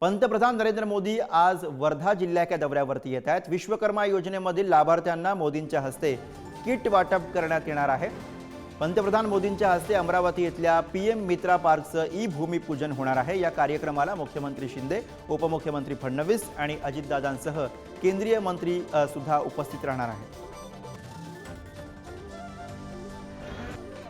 पंतप्रधान नरेंद्र मोदी आज वर्धा जिल्ह्याच्या दौऱ्यावरती येत आहेत. विश्वकर्मा योजनेमधील लाभार्थ्यांना मोदींच्या हस्ते किट वाटप करण्यात येणार आहे. पंतप्रधान मोदींच्या हस्ते अमरावती इथल्या पी एम मित्रा पार्कचं ई भूमिपूजन होणार आहे. या कार्यक्रमाला मुख्यमंत्री शिंदे उपमुख्यमंत्री फडणवीस आणि अजितदादांसह केंद्रीय मंत्री सुद्धा उपस्थित राहणार आहेत.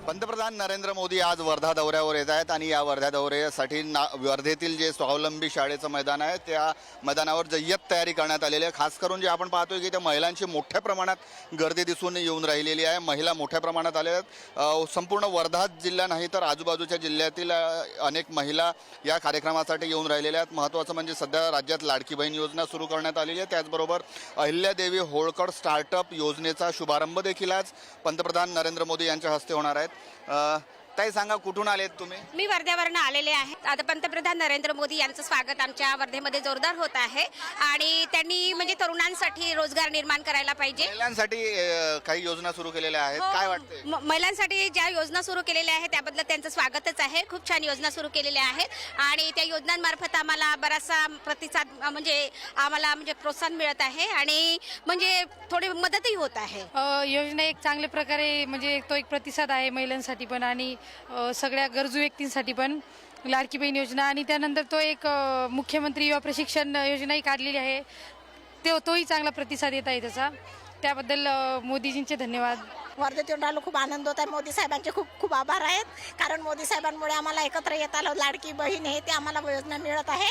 पंतप्रधान नरेंद्र मोदी आज वर्धा दौऱ्यावर येत आहेत आणि या वर्धा दौऱ्यासाठी ना वर्धेतील जे स्वावलंबी शाळेचं मैदान आहे त्या मैदानावर जय्यत तयारी करण्यात आलेली आहे. खास करून जे आपण पाहतोय की त्या महिलांची मोठ्या प्रमाणात गर्दी दिसून येऊन राहिलेली आहे. महिला मोठ्या प्रमाणात आल्या आहेत. संपूर्ण वर्धा जिल्हा नाही तर आजूबाजूच्या जिल्ह्यातील अनेक महिला या कार्यक्रमासाठी येऊन राहिलेल्या आहेत. महत्त्वाचं म्हणजे सध्या राज्यात लाडकी बहीण योजना सुरू करण्यात आलेली आहे. त्याचबरोबर अहिल्यादेवी होळकर स्टार्टअप योजनेचा शुभारंभ देखील आज पंतप्रधान नरेंद्र मोदी यांच्या हस्ते होणार आहेत अ, ताई सांगा कुठून आलेत तुम्ही? मी वर्ध्यावरनं आलेले आहे. आता पंतप्रधान नरेंद्र मोदी यांचं स्वागत आमच्या वर्धेमध्ये जोरदार होत आहे. आणि त्यांनी म्हणजे तरुणांसाठी रोजगार निर्माण करायला पाहिजे. महिलांसाठी अ, काही योजना सुरू केलेल्या आहेत. काय वाटतंय? म- महिलांसाठी ज्या योजना सुरू केलेल्या आहेत त्याबद्दल त्यांचं स्वागतच आहे. खूप छान योजना सुरू केलेल्या आहेत. आणि त्या योजनांमार्फत आम्हाला बराचसा प्रतिसाद अ, म्हणजे आम्हाला म्हणजे प्रोत्साहन मिळत आहे. आणि म्हणजे थोडी मदतही होत आहे. अ, योजना एक चांगल्या प्रकारे म्हणजे तो एक प्रतिसाद आहे महिलांसाठी पण. आणि सगळ्या गरजू व्यक्तींसाठी पण लाडकी बहीण योजना आणि त्यानंतर तो एक मुख्यमंत्री युवा प्रशिक्षण योजनाही काढलेली आहे. तो तोही चांगला प्रतिसाद येत आहे त्याचा. त्याबद्दल मोदीजींचे धन्यवाद. वर्धेत येऊन राहिलो खूप आनंद होत आहे. मोदी साहेबांचे खूप खूप आभार आहेत. कारण मोदी साहेबांमुळे आम्हाला एकत्र येत आलं लाडकी बहीण हे ते आम्हाला योजना मिळत आहे.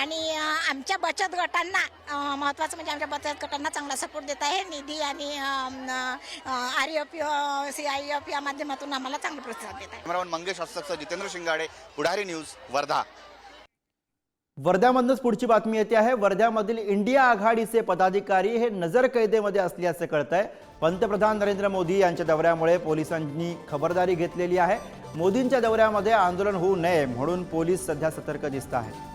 आणि आमच्या बचत गटांना महत्त्वाचं म्हणजे आमच्या बचत गटांना चांगला सपोर्ट देत आहे. निधी आणि R F C I F या माध्यमातून आम्हाला चांगला प्रतिसाद देत आहे. मंगेश हस्तकचं जितेंद्र शिंगाडे पुढारी न्यूज वर्धा. वर्ध्यामधूनच पुढची बातमी येते आहे. वर्ध्यामधील इंडिया आघाडीचे पदाधिकारी हे नजर कैदेमध्ये असल्याचं कळत आहे पंतप्रधान नरेंद्र मोदी यांच्या दौऱ्यामुळे पोलिसांनी खबरदारी घेतलेली आहे. मोदींच्या दौऱ्यामध्ये आंदोलन होऊ नये म्हणून पोलीस सध्या सतर्क दिसत आहेत.